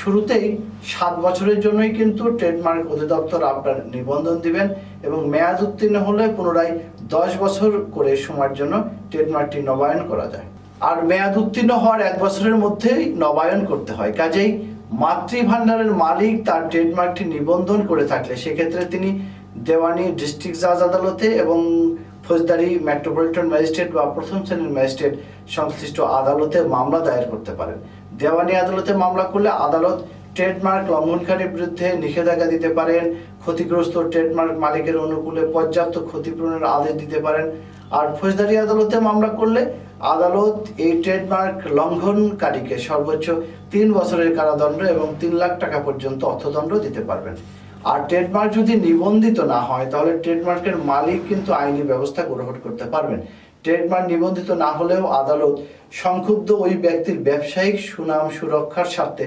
শুরুতেই সাত বছরের জন্যই কিন্তু ট্রেডমার্ক অধিদপ্তর আপনার নিবন্ধন দিবেন এবং মেয়াদ উত্তীর্ণ হলে পুনরায় দশ বছর করে সময়ের জন্য ট্রেডমার্কটি নবায়ন করা যায়। আর মেয়াদ উত্তীর্ণ হওয়ার এক বছরের মধ্যেই নবায়ন করতে হয়। কাজেই মাতৃভাণ্ডারের মালিক তার ট্রেডমার্কটি নিবন্ধন করে থাকলে সেক্ষেত্রে তিনি দেওয়ানি ডিস্ট্রিক্ট জাজ আদালতে এবং ফৌজদারি মেট্রোপলিটন ম্যাজিস্ট্রেট বা প্রথম শ্রেণির ম্যাজিস্ট্রেট সংশ্লিষ্ট আদালতে মামলা দায়ের করতে পারেন। দেওয়ানি আদালতে মামলা করলে আদালত ট্রেডমার্ক লঙ্ঘনকারীর বিরুদ্ধে নিষেধাজ্ঞা দিতে পারেন, ক্ষতিগ্রস্ত ট্রেডমার্ক মালিকের অনুকূলে পর্যাপ্ত ক্ষতিপূরণের আদেশ দিতে পারেন। আর ফৌজদারি আদালতে মামলা করলে আদালত এই ট্রেডমার্ক লঙ্ঘনকারীকে সর্বোচ্চ তিন বছরের কারাদণ্ড এবং তিন লাখ টাকা পর্যন্ত অর্থদণ্ড দিতে পারবেন। আর ট্রেডমার্ক যদি নিবন্ধিত না হয়, তাহলে ট্রেডমার্কের মালিক কিন্তু আইনি ব্যবস্থা গ্রহণ করতে পারবেন। ট্রেডমার্ক নিবন্ধিত না হলেও আদালত সংক্ষুব্ধ ওই ব্যক্তির ব্যবসায়িক সুনাম সুরক্ষার স্বার্থে